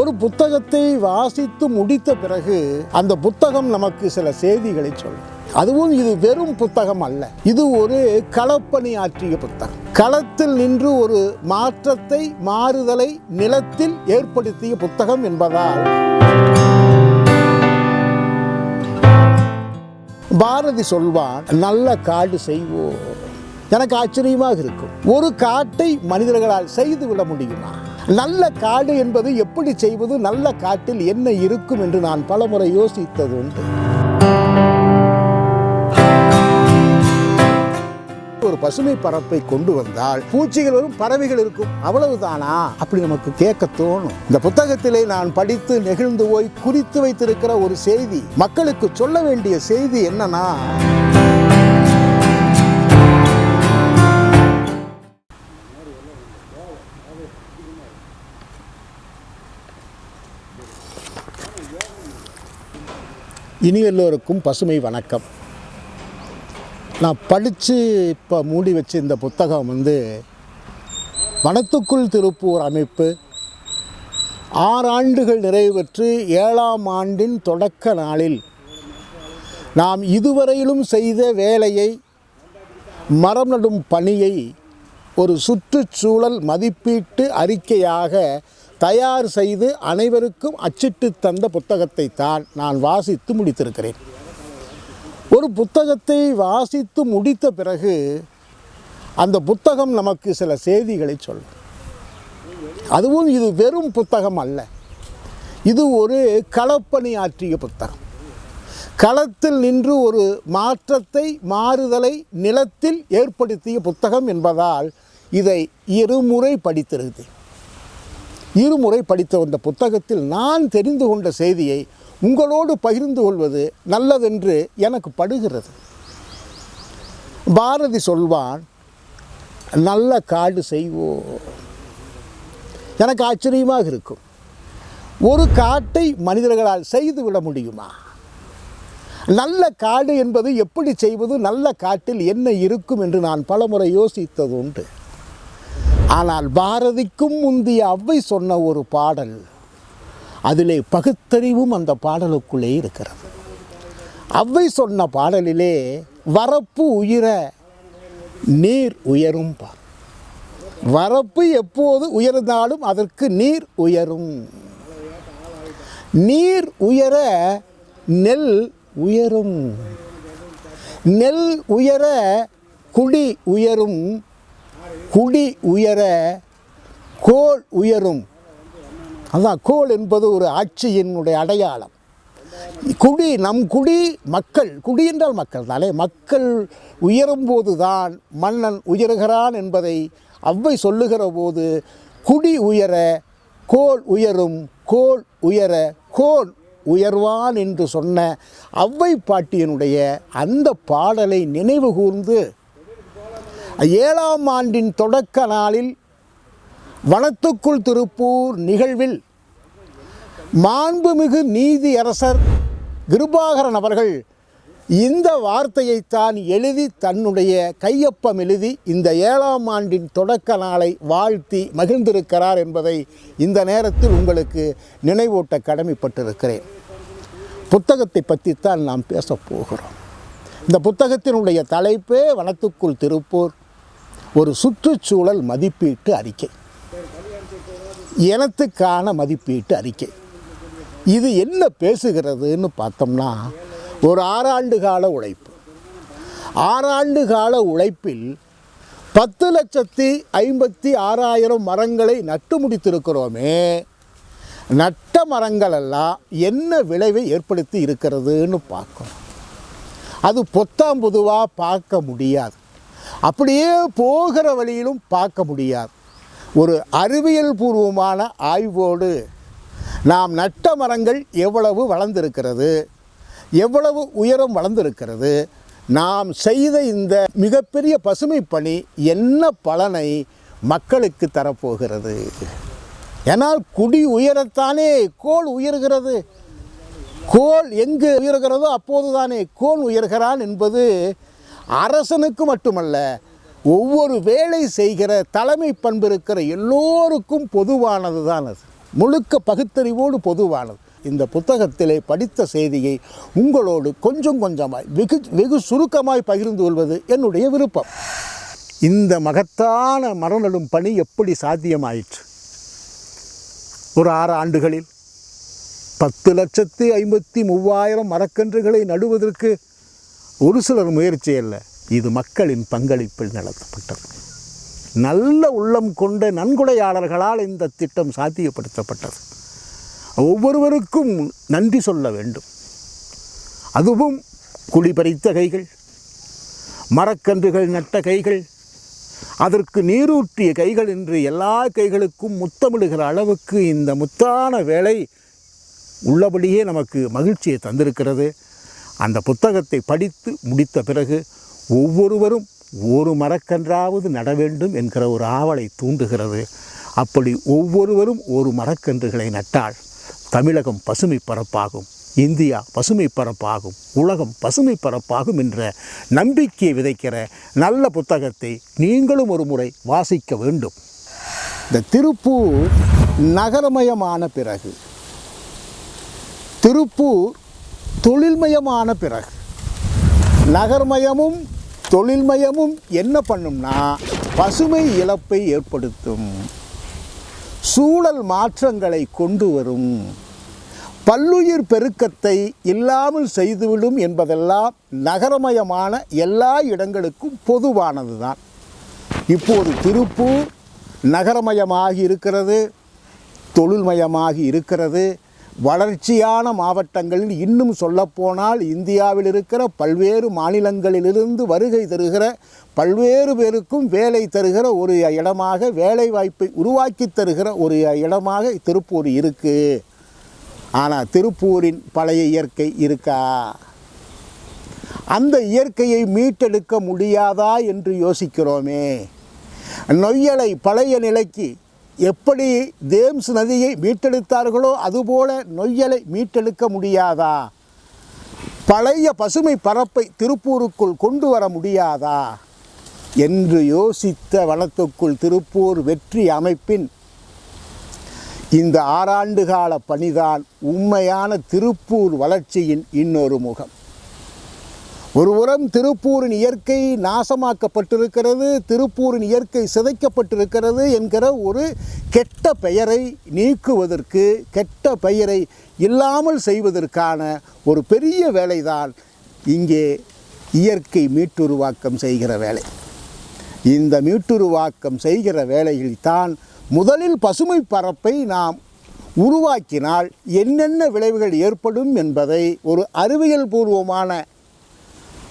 ஒரு புத்தகத்தை வாசித்து முடித்த பிறகு அந்த புத்தகம் நமக்கு சில செய்திகளை சொல்லும். அதுவும் இது வெறும் புத்தகம் அல்ல. இது ஒரு களப்பணி ஆற்றிய புத்தகம். களத்தில் நின்று ஒரு மாற்றத்தை மாறுதலை நிலத்தில் ஏற்படுத்திய புத்தகம் என்பதால் பாரதி சொல்வான் நல்ல காடு செய்வோம். எனக்கு ஆச்சரியமாக இருக்கும். ஒரு காட்டை மனிதர்களால் செய்து விட முடியுமா? நல்ல காடு என்பது எப்படி செய்வது? நல்ல காட்டில் என்ன இருக்கும் என்று நான் பலமுறை யோசித்தது உண்டு. ஒரு பசுமை பரப்பை கொண்டு வந்தால் பூச்சிகள் வரும் பறவைகள் இருக்கும். அவ்வளவுதானா? அப்படி நமக்கு கேட்க தோணும். இந்த புத்தகத்திலே நான் படித்து நெகிழ்ந்து போய் குறித்து வைத்திருக்கிற ஒரு செய்தி மக்களுக்கு சொல்ல வேண்டிய செய்தி என்னன்னா இனி எல்லோருக்கும் பசுமை வணக்கம். நான் படித்து இப்போ மூடி வச்ச இந்த புத்தகம் வந்து வனத்துக்குள் திருப்பூர் அமைப்பு. ஆறு ஆண்டுகள் நிறைவு பெற்று ஏழாம் ஆண்டின் தொடக்க நாளில் நாம் இதுவரையிலும் செய்த வேலையை மரம் நடும் பணியை ஒரு சுற்றுச்சூழல் மதிப்பீட்டு அறிக்கையாக தயார் செய்து அனைவருக்கும் அச்சிட்டு தந்த புத்தகத்தை தான் நான் வாசித்து முடித்திருக்கிறேன். ஒரு புத்தகத்தை வாசித்து முடித்த பிறகு அந்த புத்தகம் நமக்கு சில செய்திகளை சொல்லும். அதுவும் இது வெறும் புத்தகம் அல்ல. இது ஒரு களப்பணி ஆற்றிய புத்தகம். களத்தில் நின்று ஒரு மாற்றத்தை மாறுதலை நிலத்தில் ஏற்படுத்திய புத்தகம் என்பதால் இதை இருமுறை படித்திருக்கிறேன். இருமுறை படித்த அந்த புத்தகத்தில் நான் தெரிந்து கொண்ட செய்தியை உங்களோடு பகிர்ந்து கொள்வது நல்லதென்று எனக்கு படுகிறது. பாரதி சொல்வான் நல்ல காடு செய்வோம். எனக்கு ஆச்சரியமாக இருக்கும். ஒரு காட்டை மனிதர்களால் செய்து விட முடியுமா? நல்ல காடு என்பது எப்படி செய்வது? நல்ல காட்டில் என்ன இருக்கும் என்று நான் பலமுறை யோசித்தது உண்டு ஆனால் பாரதிக்கும் முந்திய அவ்வை சொன்ன ஒரு பாடல் அதிலே பகுத்தறிவும் அந்த பாடலுக்குள்ளே இருக்கிறது. அவ்வை சொன்ன பாடலிலே வரப்பு உயிர நீர் உயரும் பார். வரப்பு எப்போது உயர்ந்தாலும் அதற்கு நீர் உயரும். நீர் உயர நெல் உயரும். நெல் உயர குடி உயரும். குடி உயர கோல் உயரும். அதான் கோல் என்பது ஒரு ஆட்சியினுடைய அடையாளம். குடி நம் குடி மக்கள் குடி என்றால் மக்கள் தானே? மக்கள் உயரும்போது தான் மன்னன் உயர்கிறான் என்பதை அவ்வை சொல்லுகிற போது குடி உயர கோல் உயரும் கோல் உயர கோல் உயர்வான் என்று சொன்ன அவ்வை பாட்டியனுடைய அந்த பாடலை நினைவு கூர்ந்து ஏழாம் ஆண்டின் தொடக்க நாளில் வனத்துக்குள் திருப்பூர் நிகழ்வில் மாண்புமிகு நீதியரசர் கிருபாகரன் அவர்கள் இந்த வார்த்தையைத்தான் எழுதி தன்னுடைய கையொப்பம் எழுதி இந்த ஏழாம் ஆண்டின் தொடக்க நாளை வாழ்த்தி மகிழ்ந்திருக்கிறார் என்பதை இந்த நேரத்தில் உங்களுக்கு நினைவூட்ட கடமைப்பட்டிருக்கிறேன். புத்தகத்தை பற்றித்தான் நாம் பேசப்போகிறோம் இந்த புத்தகத்தினுடைய தலைப்பே வனத்துக்குள் திருப்பூர். ஒரு சுற்றுச்சூழல் மதிப்பீட்டு அறிக்கை. இனத்துக்கான மதிப்பீட்டு அறிக்கை. இது என்ன பேசுகிறதுன்னு பார்த்தோம்னா ஒரு ஆறாண்டு கால உழைப்பு. ஆறாண்டு கால உழைப்பில் பத்து லட்சத்தி ஐம்பத்தி ஆறாயிரம் மரங்களை நட்டு முடித்திருக்கிறோமே. நட்ட மரங்களெல்லாம் என்ன விளைவை ஏற்படுத்தி இருக்கிறதுன்னு பார்க்கணும். அது பொத்தாம் பொதுவாக பார்க்க முடியாது. அப்படியே போகிற வழியிலும் பார்க்க முடியாது. ஒரு அறிவியல் பூர்வமான ஆய்வோடு நாம் நட்ட மரங்கள் எவ்வளவு வளர்ந்திருக்கிறது எவ்வளவு உயரம் வளர்ந்திருக்கிறது நாம் செய்த இந்த மிகப்பெரிய பசுமை பணி என்ன பலனை மக்களுக்கு தரப்போகிறது? ஏனால் குடி உயரத்தானே கோல் உயர்கிறது. கோல் எங்கு உயர்கிறதோ அப்போதுதானே கோல் உயர்கிறான் என்பது அரசனுக்கு மட்டுமல்ல ஒவ்வொரு வேலை செய்கிற தலைமை பண்பு இருக்கிற எல்லோருக்கும் பொதுவானது தான் அது. முழுக்க பகுத்தறிவோடு பொதுவானது. இந்த புத்தகத்திலே படித்த செய்தியை உங்களோடு கொஞ்சம் கொஞ்சமாய் வெகு வெகு சுருக்கமாய் பகிர்ந்து கொள்வது என்னுடைய விருப்பம். இந்த மகத்தான மரநடும் பணி எப்படி சாத்தியமாயிற்று? ஒரு ஆறு ஆண்டுகளில் பத்து லட்சத்தி ஐம்பத்தி மூவாயிரம் மரக்கன்றுகளை நடுவதற்கு ஒரு சிலர் முயற்சி அல்ல இது மக்களின் பங்களிப்பில் நடத்தப்பட்டது. நல்ல உள்ளம் கொண்ட நன்கொடையாளர்களால் இந்த திட்டம் சாத்தியப்படுத்தப்பட்டது. ஒவ்வொருவருக்கும் நன்றி சொல்ல வேண்டும். அதுவும் குடிபறித்த கைகள் மரக்கன்றுகள் நட்ட கைகள் அதற்கு நீரூற்றிய கைகள் என்று எல்லா கைகளுக்கும் முத்தமிடுகிற அளவுக்கு இந்த முத்தான வேலை உள்ளபடியே நமக்கு மகிழ்ச்சியை தந்திருக்கிறது. அந்த புத்தகத்தை படித்து முடித்த பிறகு ஒவ்வொருவரும் ஒரு மரக்கன்றாவது நட வேண்டும் என்கிற ஒரு ஆவலை தூண்டுகிறது. அப்படி ஒவ்வொருவரும் ஒரு மரக்கன்றுகளை நட்டால் தமிழகம் பசுமை பரப்பாகும் இந்தியா பசுமை பரப்பாகும் உலகம் பசுமை பரப்பாகும் என்ற நம்பிக்கையை விதைக்கிற நல்ல புத்தகத்தை நீங்களும் ஒரு முறை வாசிக்க வேண்டும். இந்த திருப்பூர் நகரமயமான பிறகு திருப்பூர் தொழில்மயமான பிறகு நகர்மயமும் தொழில்மயமும் என்ன பண்ணும்னா பசுமை இழப்பை ஏற்படுத்தும். சூழல் மாற்றங்களை கொண்டு வரும். பல்லுயிர் பெருக்கத்தை இல்லாமல் செய்துவிடும் என்பதெல்லாம் நகரமயமான எல்லா இடங்களுக்கும் பொதுவானது தான் இப்போது திருப்பூர் நகரமயமாகி இருக்கிறது தொழில்மயமாகி இருக்கிறது வளர்ச்சியான மாவட்டங்களில் இன்னும் சொல்லப்போனால் இந்தியாவில் இருக்கிற பல்வேறு மாநிலங்களிலிருந்து வருகை தருகிற பல்வேறு பேருக்கும் வேலை தருகிற ஒரு இடமாக வேலை வாய்ப்பை உருவாக்கி தருகிற ஒரு இடமாக திருப்பூர் இருக்குது ஆனால் திருப்பூரின் பழைய இயற்கை இருக்கா? அந்த இயற்கையை மீட்டெடுக்க முடியாதா என்று யோசிக்கிறோமே. நொய்யலை பழைய நிலைக்கு எப்படி தேம்ஸ் நதியை மீட்டெடுத்தார்களோ அதுபோல நொய்யலை மீட்டெடுக்க முடியாதா? பழைய பசுமை பரப்பை திருப்பூருக்குள் கொண்டு வர முடியாதா? என்று யோசித்த வனத்துக்குள் திருப்பூர் வெற்றி அமைப்பின் இந்த ஆறாண்டு கால பணிதான் உண்மையான திருப்பூர் வளர்ச்சியின் இன்னொரு முகம். ஒருபுறம் திருப்பூரின் இயற்கை நாசமாக்கப்பட்டிருக்கிறது திருப்பூரின் இயற்கை சிதைக்கப்பட்டிருக்கிறது என்கிற ஒரு கெட்ட பெயரை நீக்குவதற்கு கெட்ட பெயரை இல்லாமல் செய்வதற்கான ஒரு பெரிய வேலைதான் இங்கே இயற்கை மீட்டுருவாக்கம் செய்கிற வேலை. இந்த மீட்டுருவாக்கம் செய்கிற வேலையில்தான் முதலில் பசுமை பரப்பை நாம் உருவாக்கினால் என்னென்ன விளைவுகள் ஏற்படும் என்பதை ஒரு அறிவியல் பூர்வமான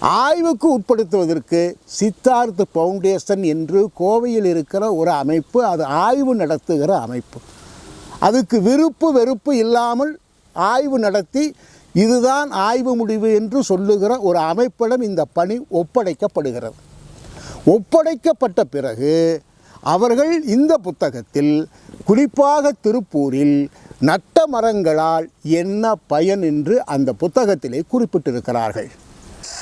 ஆய்வுக்கு உட்படுத்துவதற்கு சித்தார்த் ஃபவுண்டேஷன் என்று கோவையில் இருக்கிற ஒரு அமைப்பு அது ஆய்வு நடத்துகிற அமைப்பு. அதுக்கு விருப்பு வெறுப்பு இல்லாமல் ஆய்வு நடத்தி இதுதான் ஆய்வு முடிவு என்று சொல்லுகிற ஒரு அமைப்பிடம் இந்த பணி ஒப்படைக்கப்படுகிறது. ஒப்படைக்கப்பட்ட பிறகு அவர்கள் இந்த புத்தகத்தில் குறிப்பாக திருப்பூரில் நட்ட மரங்களால் என்ன பயன் என்று அந்த புத்தகத்திலே குறிப்பிட்டிருக்கிறார்கள்.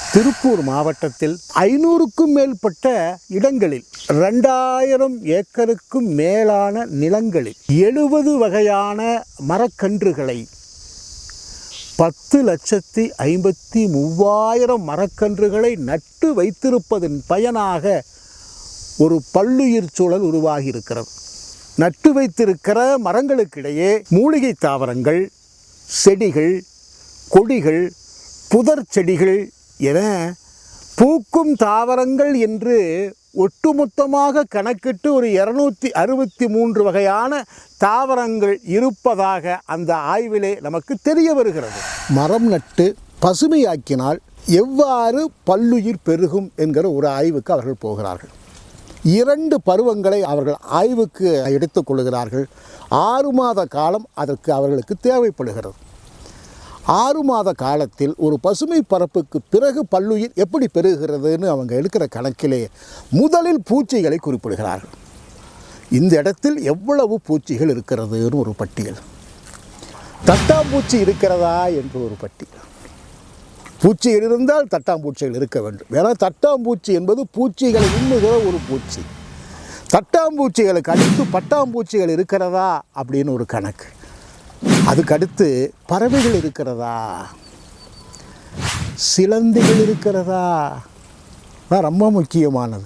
திருப்பூர் மாவட்டத்தில் ஐநூறுக்கும் மேற்பட்ட இடங்களில் ரெண்டாயிரம் ஏக்கருக்கும் மேலான நிலங்களில் எழுபது வகையான மரக்கன்றுகளை பத்து லட்சத்தி ஐம்பத்தி மூவாயிரம் மரக்கன்றுகளை நட்டு வைத்திருப்பதன் பயனாக ஒரு பல்லுயிர் சூழல் உருவாகி இருக்கிறது நட்டு வைத்திருக்கிற மரங்களுக்கிடையே மூலிகை தாவரங்கள் செடிகள் கொடிகள் புதர் செடிகள் என பூக்கும் தாவரங்கள் என்று ஒட்டுமொத்தமாக கணக்கிட்டு ஒரு இரநூத்தி அறுபத்தி மூன்று வகையான தாவரங்கள் இருப்பதாக அந்த ஆய்விலே நமக்கு தெரிய வருகிறது. மரம் நட்டு பசுமையாக்கினால் எவ்வாறு பல்லுயிர் பெருகும் என்கிற ஒரு ஆய்வுக்கு அவர்கள் போகிறார்கள். இரண்டு பருவங்களை அவர்கள் ஆய்வுக்கு எடுத்துக்கொள்கிறார்கள் ஆறு மாத காலம் அதற்கு அவர்களுக்கு தேவைப்படுகிறது. ஆறு மாத காலத்தில் ஒரு பசுமை பரப்புக்கு பிறகு பல்லுயிர் எப்படி பெருகிறதுன்னு அவங்க எடுக்கிற கணக்கிலே முதலில் பூச்சிகளை குறிப்பிடுகிறார்கள். இந்த இடத்தில் எவ்வளவு பூச்சிகள் இருக்கிறதுன்னு ஒரு பட்டியல். தட்டாம்பூச்சி இருக்கிறதா என்று ஒரு பட்டியல். பூச்சிகள் இருந்தால் தட்டாம்பூச்சிகள் இருக்க வேண்டும். ஏன்னா தட்டாம்பூச்சி என்பது பூச்சிகளை உண்ணுகிற ஒரு பூச்சி. தட்டாம்பூச்சிகளுக்கு அடுத்து பட்டாம்பூச்சிகள் இருக்கிறதா அப்படின்னு ஒரு கணக்கு. அதுக்கடுத்து பறவைகள் இருக்கிறதா? சிலந்திகள் இருக்கிறதா? தான் ரொம்ப முக்கியமானது.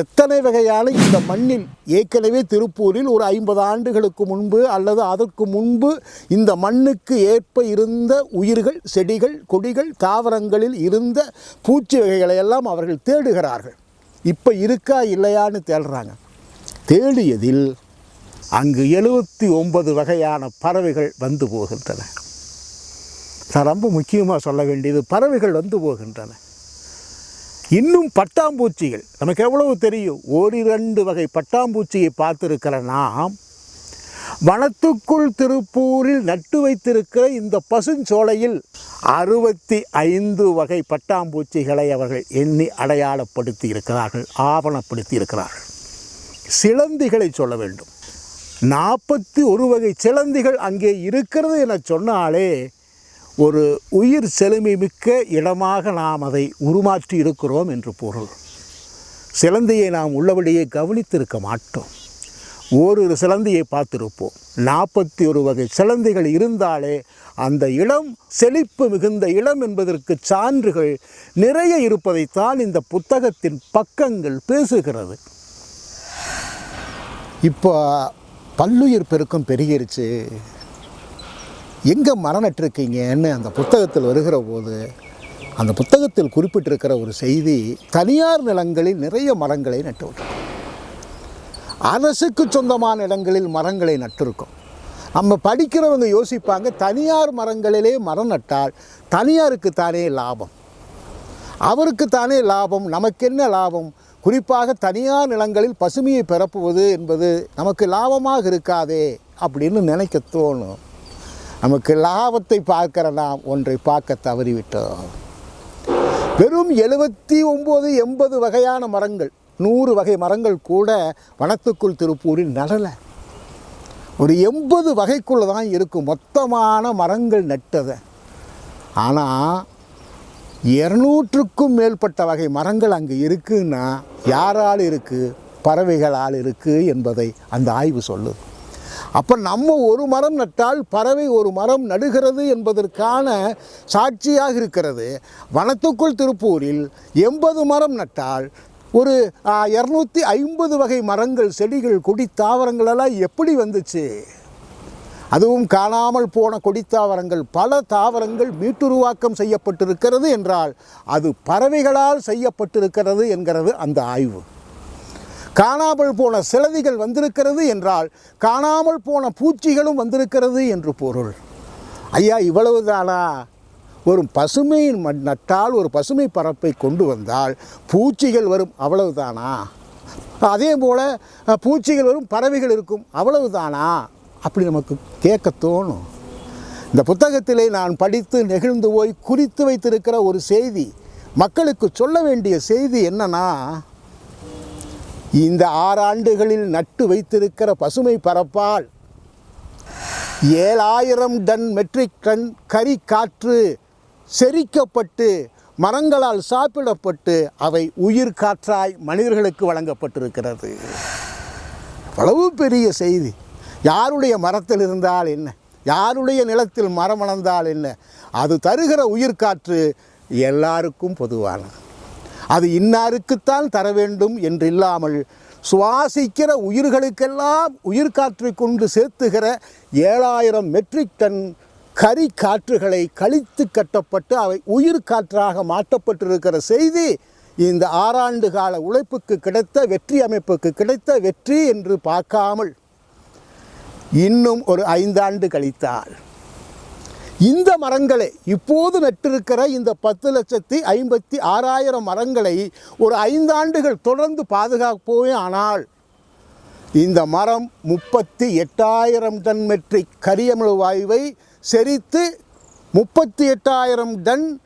எத்தனை வகையான இந்த மண்ணில் ஏற்கனவே திருப்பூரில் ஒரு ஐம்பது ஆண்டுகளுக்கு முன்பு அல்லது அதற்கு முன்பு இந்த மண்ணுக்கு ஏற்ப இருந்த உயிர்கள் செடிகள் கொடிகள் தாவரங்களில் இருந்த பூச்சி வகைகளை எல்லாம் அவர்கள் தேடுகிறார்கள். இப்போ இருக்கா இல்லையான்னு தேடுறாங்க. தேடியதில் அங்கு எழுபத்தி ஒன்பது வகையான பறவைகள் வந்து போகின்றன. நான் ரொம்ப முக்கியமாக சொல்ல வேண்டியது பறவைகள் வந்து போகின்றன. இன்னும் பட்டாம்பூச்சிகள் நமக்கு எவ்வளவு தெரியும்? ஓரிரண்டு வகை பட்டாம்பூச்சியை பார்த்துருக்கிற நாம் வனத்துக்குள் திருப்பூரில் நட்டு வைத்திருக்கிற இந்த பசுஞ்சோலையில் அறுபத்தி ஐந்து வகை பட்டாம்பூச்சிகளை அவர்கள் எண்ணி அடையாளப்படுத்தி இருக்கிறார்கள் ஆவணப்படுத்தி இருக்கிறார்கள் சிலந்திகளை சொல்ல வேண்டும். நாற்பத்தி ஒரு வகை சிலந்திகள் அங்கே இருக்கிறது என சொன்னாலே ஒரு உயிர் செழுமை மிக்க இடமாக நாம் அதை உருமாற்றி இருக்கிறோம் என்று பொருள். சிலந்தியை நாம் உள்ளபடியே கவனித்திருக்க மாட்டோம். ஓரிரு சிலந்தியை பார்த்திருப்போம். நாற்பத்தி ஒரு வகை சிலந்திகள் இருந்தாலே அந்த இளம் செழிப்பு மிகுந்த இளம் என்பதற்கு சான்றுகள் நிறைய இருப்பதைத்தான் இந்த புத்தகத்தின் பக்கங்கள் பேசுகிறது. இப்போ பல்லுயிர் பெருக்கம் பெருகிருச்சு. எங்கே மரம் நட்டிருக்கீங்கன்னு அந்த புத்தகத்தில் வருகிற போது அந்த புத்தகத்தில் குறிப்பிட்டிருக்கிற ஒரு செய்தி தனியார் நிலங்களில் நிறைய மரங்களை நட்டு அரசுக்கு சொந்தமான இடங்களில் மரங்களை நட்டிருக்கோம். நம்ம படிக்கிறவங்க யோசிப்பாங்க தனியார் மரங்களிலே மரம் நட்டால் தனியாருக்கு தானே லாபம்? அவருக்கு தானே லாபம்? நமக்கு என்ன லாபம்? குறிப்பாக தனியார் நிலங்களில் பசுமையை பரப்புவது என்பது நமக்கு லாபமாக இருக்காதே அப்படின்னு நினைக்க தோணும். நமக்கு லாபத்தை பார்க்கிற நாம் ஒன்றை பார்க்க தவறிவிட்டோம். வெறும் எழுபத்தி ஒம்பது எண்பது வகையான மரங்கள் நூறு வகை மரங்கள் கூட வனத்துக்குள் திருப்பூரில் நடலை. ஒரு எண்பது வகைக்குள்ளே தான் இருக்கும் மொத்தமான மரங்கள் நட்டதை. ஆனால் இரநூற்றுக்கும் மேற்பட்ட வகை மரங்கள் அங்கே இருக்குன்னா யாரால் இருக்குது பறவைகளால் இருக்குது என்பதை அந்த ஆய்வு சொல்லுது. அப்போ நம்ம ஒரு மரம் நட்டால் பறவை ஒரு மரம் நடுகிறது என்பதற்கான சாட்சியாக இருக்கிறது. வனத்துக்குள் திருப்பூரில் எண்பது மரம் நட்டால் ஒரு இரநூத்தி ஐம்பது வகை மரங்கள் செடிகள் கொடி தாவரங்களெல்லாம் எப்படி வந்துச்சு? அதுவும் காணாமல் போன கொடித்தாவரங்கள். பல தாவரங்கள் மீட்டுருவாக்கம் செய்யப்பட்டிருக்கிறது என்றால் அது பறவைகளால் செய்யப்பட்டிருக்கிறது என்கிறது அந்த ஆய்வு. காணாமல் போன சிலதிகள் வந்திருக்கிறது என்றால் காணாமல் போன பூச்சிகளும் வந்திருக்கிறது என்று பொருள். ஐயா இவ்வளவுதானா? ஒரு பசுமையின் மண் நட்டால் ஒரு பசுமை பரப்பை கொண்டு வந்தால் பூச்சிகள் வரும் அவ்வளவுதானா? அதே போல் பூச்சிகள் வரும் பறவைகள் இருக்கும் அவ்வளவுதானா? அப்படி நமக்கு கேட்க தோணும். இந்த புத்தகத்திலே நான் படித்து நெகிழ்ந்து போய் குறித்து வைத்திருக்கிற ஒரு செய்தி மக்களுக்கு சொல்ல வேண்டிய செய்தி என்னன்னா இந்த ஆறாண்டுகளில் நட்டு வைத்திருக்கிற பசுமை பரப்பால் ஏழாயிரம் டன் மெட்ரிக் டன் கறி காற்று செரிக்கப்பட்டு மரங்களால் சாப்பிடப்பட்டு அவை உயிர் காற்றாய் மனிதர்களுக்கு வழங்கப்பட்டிருக்கிறது. அவ்வளவு பெரிய செய்தி. யாருடைய மரத்தில் இருந்தால் என்ன? யாருடைய நிலத்தில் மரம் வளர்ந்தால் என்ன? அது தருகிற உயிர்காற்று எல்லாருக்கும் பொதுவானது அது இன்னாருக்குத்தான் தர வேண்டும் என்றில்லாமல் சுவாசிக்கிற உயிர்களுக்கெல்லாம் உயிர்காற்றை கொண்டு சேர்த்துகிற ஏழாயிரம் மெட்ரிக் டன் கரி காற்றுகளை கழித்து கட்டப்பட்டு அவை உயிர்காற்றாக மாற்றப்பட்டிருக்கிற செய்தி இந்த ஆறாண்டு கால உழைப்புக்கு கிடைத்த வெற்றி அமைப்புக்கு கிடைத்த வெற்றி என்று பார்க்காமல் இன்னும் ஒரு ஐந்தாண்டு கழித்தால். இந்த மரங்களை இப்போது நட்டிருக்கிற இந்த பத்து லட்சத்தி ஐம்பத்தி ஆறாயிரம் மரங்களை ஒரு ஐந்தாண்டுகள் தொடர்ந்து பாதுகாப்போமே ஆனால் இந்த மரம் முப்பத்தி எட்டாயிரம் டன் மெட்ரிக் கரியமிழ் வாயுவை செரித்து முப்பத்தி எட்டாயிரம் டன்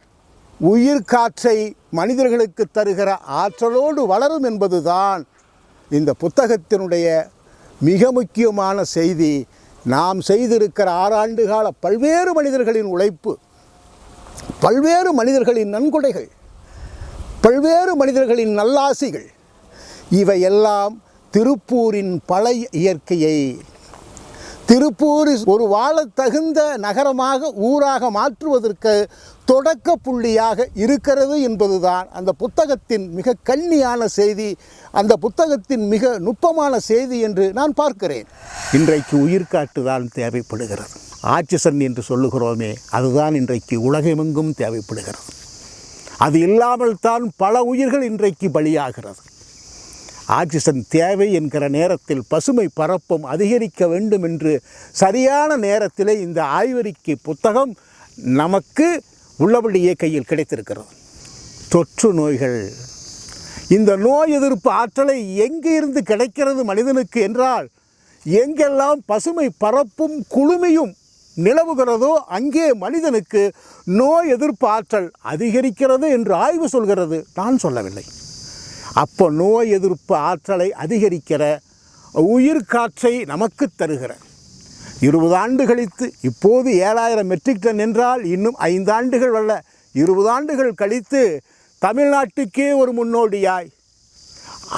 உயிர் காற்றை மனிதர்களுக்கு தருகிற ஆற்றலோடு வளரும் என்பதுதான் இந்த புத்தகத்தினுடைய மிக முக்கியமான செய்தி நாம் செய்திருக்கிற ஆறாண்டு கால பல்வேறு மனிதர்களின் உழைப்பு பல்வேறு மனிதர்களின் நன்கொடைகள் பல்வேறு மனிதர்களின் நல்லாசிகள் இவையெல்லாம் திருப்பூரின் பழைய இயற்கையை திருப்பூர் ஒரு வாழத் தகுந்த நகரமாக ஊராக மாற்றுவதற்கு தொடக்க புள்ளியாக இருக்கிறது என்பதுதான் அந்த புத்தகத்தின் மிக கண்ணியான செய்தி அந்த புத்தகத்தின் மிக நுட்பமான செய்தி என்று நான் பார்க்கிறேன். இன்றைக்கு உயிர்காட்டுதான் தேவைப்படுகிறது. ஆட்சிசன் என்று சொல்லுகிறோமே அதுதான் இன்றைக்கு உலகமெங்கும் தேவைப்படுகிறது. அது இல்லாமல் தான் பல உயிர்கள் இன்றைக்கு பலியாகிறது. ஆக்சிஜன் தேவை என்கிற நேரத்தில் பசுமை பரப்பும் அதிகரிக்க வேண்டும் என்று சரியான நேரத்திலே இந்த ஆய்வறிக்கை புத்தகம் நமக்கு உள்ளபடியே கையில் கிடைத்திருக்கிறது தொற்று நோய்கள். இந்த நோய் எதிர்ப்பு ஆற்றலை எங்கே இருந்து கிடைக்கிறது மனிதனுக்கு என்றால் எங்கெல்லாம் பசுமை பரப்பும் குளுமையும் நிலவுகிறதோ அங்கே மனிதனுக்கு நோய் எதிர்ப்பு ஆற்றல் அதிகரிக்கிறது என்று ஆய்வு சொல்கிறது. நான் சொல்லவில்லை. அப்போ நோய் எதிர்ப்பு ஆற்றலை அதிகரிக்கிற உயிர் காற்றை நமக்கு தருகிற இருபது ஆண்டு கழித்து இப்போது ஏழாயிரம் மெட்ரிக் டன் என்றால் இன்னும் ஐந்து ஆண்டுகள் அல்ல. இருபது ஆண்டுகள் கழித்து தமிழ்நாட்டுக்கே ஒரு முன்னோடியாய்.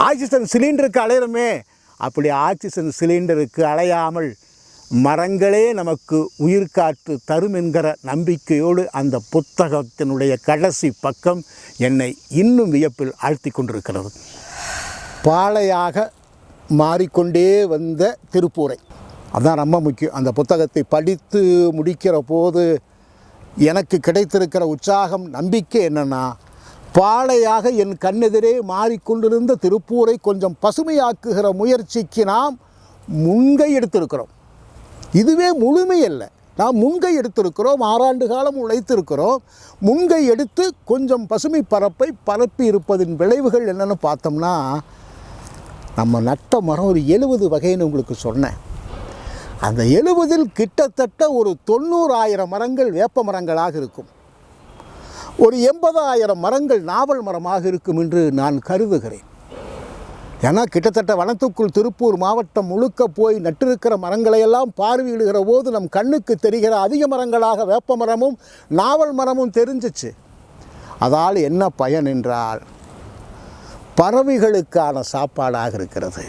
ஆக்சிஜன் சிலிண்டருக்கு அலையிறமே அப்படி ஆக்சிஜன் சிலிண்டருக்கு அலையாமல் மரங்களே நமக்கு உயிர்காற்று தரும் என்கிற நம்பிக்கையோடு அந்த புத்தகத்தினுடைய கடைசி பக்கம் என்னை இன்னும் வியப்பில் ஆழ்த்தி கொண்டிருக்கிறது. பாளையாக மாறிக்கொண்டே வந்த திருப்பூரை. அதுதான் ரொம்ப முக்கியம். அந்த புத்தகத்தை படித்து முடிக்கிற போது எனக்கு கிடைத்திருக்கிற உற்சாகம் நம்பிக்கை என்னென்னா பாலையாக என் கண்ணெதிரே மாறிக்கொண்டிருந்த திருப்பூரை கொஞ்சம் பசுமையாக்குகிற முயற்சிக்கு நாம் முன்கை எடுத்திருக்கிறோம். இதுவே முழுமை அல்ல. நாம் முன்கை எடுத்திருக்கிறோம் ஆறாண்டு காலம் உழைத்திருக்கிறோம். முன்கை எடுத்து கொஞ்சம் பசுமை பரப்பை பரப்பி இருப்பதின் விளைவுகள் என்னென்னு பார்த்தோம்னா நம்ம நட்ட மரம் ஒரு எழுபது வகைன்னு உங்களுக்கு சொன்னேன். அந்த எழுபதில் கிட்டத்தட்ட ஒரு தொண்ணூறாயிரம் மரங்கள் வேப்ப மரங்களாக இருக்கும். ஒரு எண்பதாயிரம் மரங்கள் நாவல் மரமாக இருக்கும் என்று நான் கருதுகிறேன். ஏன்னா கிட்டத்தட்ட வனத்துக்குள் திருப்பூர் மாவட்டம் முழுக்க போய் நட்டிருக்கிற மரங்களையெல்லாம் பார்வையிடுகிற போது நம் கண்ணுக்கு தெரிகிற அதிக மரங்களாக வேப்ப மரமும் நாவல் மரமும் தெரிஞ்சிச்சு. அதால் என்ன பயன் என்றால் பறவைகளுக்கான சாப்பாடாக இருக்கிறது.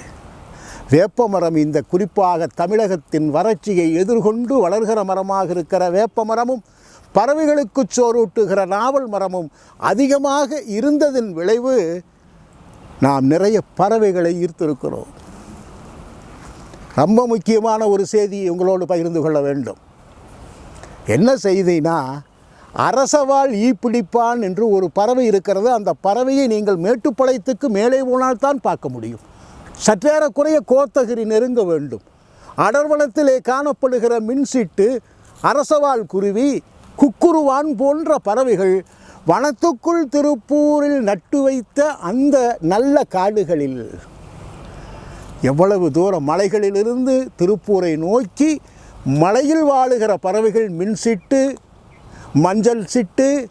வேப்ப மரம் இந்த குறிப்பாக தமிழகத்தின் வறட்சியை எதிர்கொண்டு வளர்கிற மரமாக இருக்கிற வேப்ப மரமும் பறவைகளுக்கு சோறூட்டுகிற நாவல் மரமும் அதிகமாக இருந்ததின் விளைவு நாம் நிறைய பறவைகளை ஈர்த்திருக்கிறோம். ரொம்ப முக்கியமான ஒரு செய்தியை உங்களோடு பகிர்ந்து கொள்ள வேண்டும். என்ன செய்தினா அரசவாள் ஈப்பிடிப்பான் என்று ஒரு பறவை இருக்கிறது. அந்த பறவையை நீங்கள் மேட்டுப்பாளையத்துக்கு மேலே போனால் தான் பார்க்க முடியும். சற்றேறக்குறைய கோத்தகிரி நெருங்க வேண்டும். அடர்வனத்திலே காணப்படுகிற மின்சிட்டு அரசவாள் குருவி குக்குருவான் போன்ற பறவைகள் வனத்துக்குள் திருப்பூரில் நட்டு வைத்த அந்த நல்ல காடுகளில். எவ்வளவு தூரம் மலைகளிலிருந்து திருப்பூரை நோக்கி மலையில் வாழுகிற பறவைகள் மின்சிட்டு மஞ்சள் சிட்டு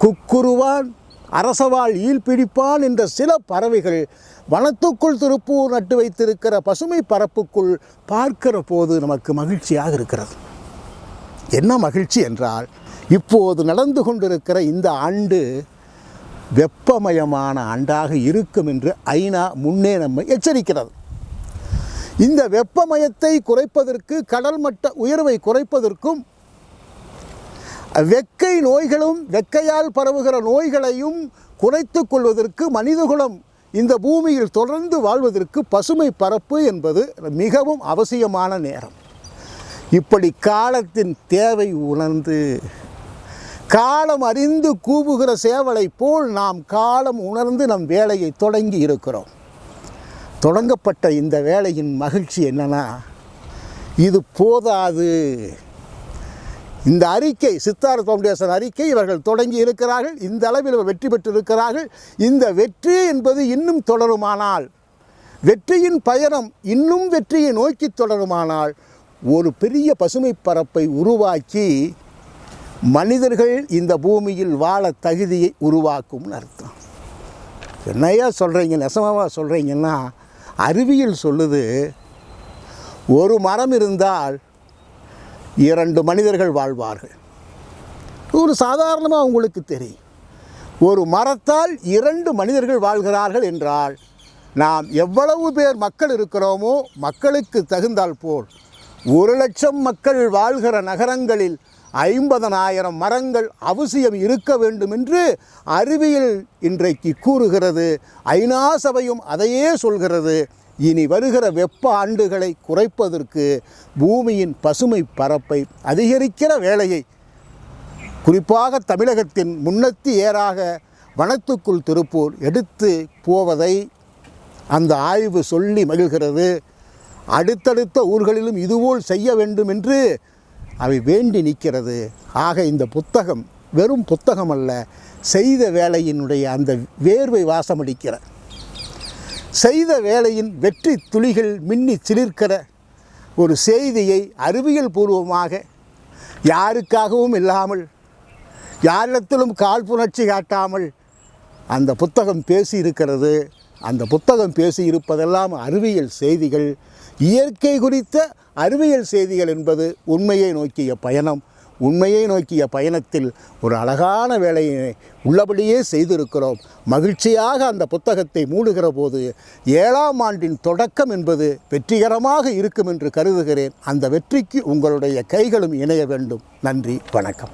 குக்குருவான் அரசவாள் ஈல் பிடிப்பான் என்ற சில பறவைகள் வனத்துக்குள் திருப்பூர் நட்டு வைத்திருக்கிற பசுமை பரப்புக்குள் பார்க்கிற போது நமக்கு மகிழ்ச்சியாக இருக்கிறது. என்ன மகிழ்ச்சி என்றால் இப்போது நடந்து கொண்டிருக்கிற இந்த ஆண்டு வெப்பமயமான ஆண்டாக இருக்கும் என்று ஐநா முன்னே நம்மை எச்சரிக்கிறது. இந்த வெப்பமயத்தை குறைப்பதற்கு கடல் மட்ட உயர்வை குறைப்பதற்கும் வெக்கை நோய்களும் வெக்கையால் பரவுகிற நோய்களையும் குறைத்து கொள்வதற்கு மனிதகுலம் இந்த பூமியில் தொடர்ந்து வாழ்வதற்கு பசுமை பரப்பு என்பது மிகவும் அவசியமான நேரம். இப்படி காலத்தின் தேவை உணர்ந்து காலம் அறிந்து கூவுகிற சேவலை போல் நாம் காலம் உணர்ந்து நம் வேலையை தொடங்கி இருக்கிறோம். தொடங்கப்பட்ட இந்த வேலையின் மகிழ்ச்சி என்னன்னா இது போதாது. இந்த அறிக்கை சித்தார் ஃபவுண்டேஷன் அறிக்கை இவர்கள் தொடங்கி இருக்கிறார்கள். இந்த அளவில் வெற்றி பெற்றிருக்கிறார்கள் இந்த வெற்றி என்பது இன்னும் தொடருமானால் வெற்றியின் பயணம் இன்னும் வெற்றியை நோக்கி தொடருமானால் ஒரு பெரிய பசுமை பரப்பை உருவாக்கி மனிதர்கள் இந்த பூமியில் வாழ தகுதியை உருவாக்கும்னு அர்த்தம். என்னையா சொல்கிறீங்க நெசமாவா சொல்கிறீங்கன்னா அறிவியல் சொல்லுது ஒரு மரம் இருந்தால் இரண்டு மனிதர்கள் வாழ்வார்கள். ஒரு சாதாரணமாக உங்களுக்கு தெரியும். ஒரு மரத்தால் இரண்டு மனிதர்கள் வாழ்கிறார்கள் என்றால் நாம் எவ்வளவு பேர் மக்கள் இருக்கிறோமோ மக்களுக்கு தகுந்தால் போல் ஒரு லட்சம் மக்கள் வாழ்கிற நகரங்களில் ஐம்பதனாயிரம் மரங்கள் அவசியம் இருக்க வேண்டும் என்று அறிவியல் இன்றைக்கு கூறுகிறது. ஐநா சபையும் அதையே சொல்கிறது. இனி வருகிற வெப்ப ஆண்டுகளை குறைப்பதற்கு பூமியின் பசுமை பரப்பை அதிகரிக்கிற வேலையை குறிப்பாக தமிழகத்தின் முன்னத்தி ஏறாக வனத்துக்குள் திருப்பூர் எடுத்து போவதை அந்த ஆய்வு சொல்லி மகிழ்கிறது. அடுத்தடுத்த ஊர்களிலும் இதுபோல் செய்ய வேண்டும் என்று அவை வேண்டி நிற்கிறது. ஆக இந்த புத்தகம் வெறும் புத்தகம் அல்ல செய்த வேலையினுடைய அந்த வேர்வை வாசமடிக்கிற செய்த வேலையின் வெற்றி துளிகள் மின்னி சிலிர்க்கிற ஒரு செய்தியை அறிவியல் பூர்வமாக யாருக்காகவும் இல்லாமல் யாரிடத்திலும் காழ்ப்புணர்ச்சி காட்டாமல் அந்த புத்தகம் பேசியிருக்கிறது அந்த புத்தகம் பேசியிருப்பதெல்லாம் அறிவியல் செய்திகள். இயற்கை குறித்த அறிவியல் செய்திகள் என்பது உண்மையை நோக்கிய பயணம். உண்மையை நோக்கிய பயணத்தில் ஒரு அழகான வேலையை உள்ளபடியே செய்திருக்கிறோம். மகிழ்ச்சியாக அந்த புத்தகத்தை மூடுகிற போது ஏழாம் ஆண்டின் தொடக்கம் என்பது வெற்றிகரமாக இருக்கும் என்று கருதுகிறேன். அந்த வெற்றிக்கு உங்களுடைய கைகளும் இணைய வேண்டும். நன்றி வணக்கம்.